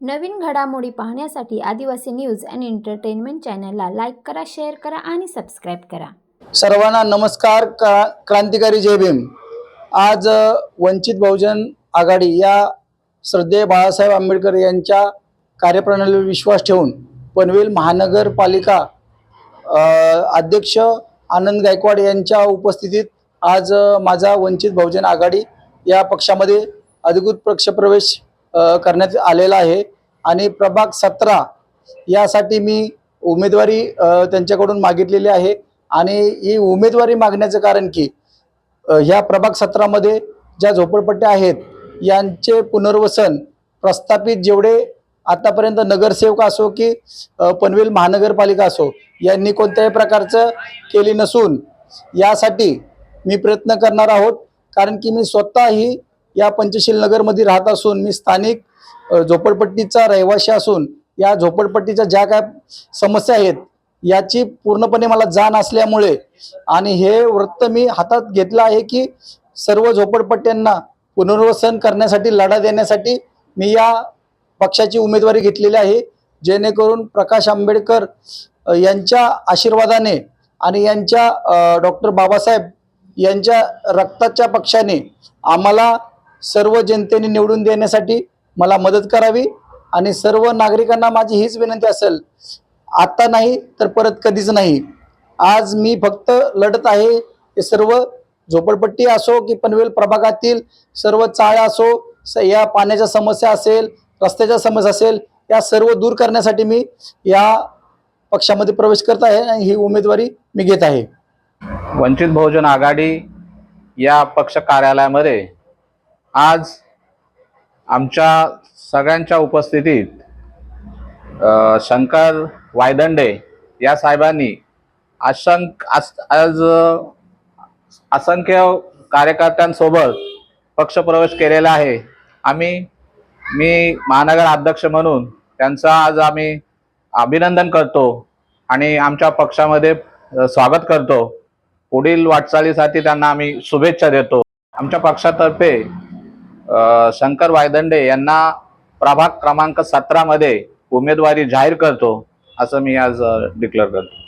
नवीन घडामोडी पाहण्यासाठी Adivasi news and entertainment चॅनलला लाईक करा शेअर करा आणि सबस्क्राईब करा. सर्वांना नमस्कार क्रा क्रांतिकारी जय भीम. आज वंचित बहुजन आघाडी या श्रद्धेय बाळासाहेब आंबेडकर यांच्या कार्यप्रणालीवर विश्वास ठेवून पनवेल महानगरपालिका अध्यक्ष आनंद गायकवाड यांच्या उपस्थितीत आज माझा वंचित बहुजन आघाडी या पक्षामध्ये अधिकृत पक्षप्रवेश करण्यात आलेला आहे. आणि प्रभाग सतरा यासाठी मी उमेदवारी त्यांच्याकडून मागितलेली आहे. आणि ही उमेदवारी मागण्याचं कारण की ह्या प्रभाग सत्रामध्ये ज्या झोपडपट्ट्या आहेत यांचे पुनर्वसन प्रस्थापित जेवढे आतापर्यंत नगरसेवक असो की पनवेल महानगरपालिका असो यांनी कोणत्याही प्रकारचं केली नसून यासाठी मी प्रयत्न करणार आहोत. कारण की मी स्वतःही या पंचशील नगरमध्ये राहत असून मी स्थानिक झोपडपट्टीचा रहिवासी असून या झोपडपट्टीच्या ज्या काय समस्या आहेत याची पूर्णपणे मला जाण असल्यामुळे आणि हे वृत्त मी हातात घेतलं आहे की सर्व झोपडपट्ट्यांना पुनर्वसन करण्यासाठी लढा देण्यासाठी मी या पक्षाची उमेदवारी घेतलेली आहे. जेणेकरून प्रकाश आंबेडकर यांच्या आशीर्वादाने आणि यांच्या डॉक्टर बाबासाहेब यांच्या रक्ताच्या पक्षाने आम्हाला सर्व जनतेने निवडून देण्यासाठी मला मदत करावी आणि सर्व नागरिकांना माझी हीच विनंती असेल आत्ता नाही तर परत कधीच नाही. आज मी फक्त लढत आहे हे सर्व झोपडपट्टी असो की पनवेल प्रभागातील सर्व चाळ्या असो स- या पाण्याच्या समस्या असेल रस्त्याच्या समस्या असेल या सर्व दूर करण्यासाठी मी या पक्षामध्ये प्रवेश करत आहे आणि ही उमेदवारी मी घेत आहे. वंचित बहुजन आघाडी या पक्ष कार्यालयामध्ये आज आमच्या सगळ्यांच्या उपस्थितीत शंकर वायदंडे या साहेबांनी असंख आज असंख्य कार्यकर्त्यांसोबत पक्षप्रवेश केलेला आहे. आम्ही मी महानगर अध्यक्ष म्हणून त्यांचा आज आम्ही अभिनंदन करतो आणि आमच्या पक्षामध्ये स्वागत करतो. पुढील वाटचालीसाठी त्यांना आम्ही शुभेच्छा देतो. आमच्या पक्षातर्फे शंकर वायदंडे यांना प्रभाग क्रमांक सतरामध्ये उमेदवारी जाहीर करतो असं मी आज डिक्लेअर करतो.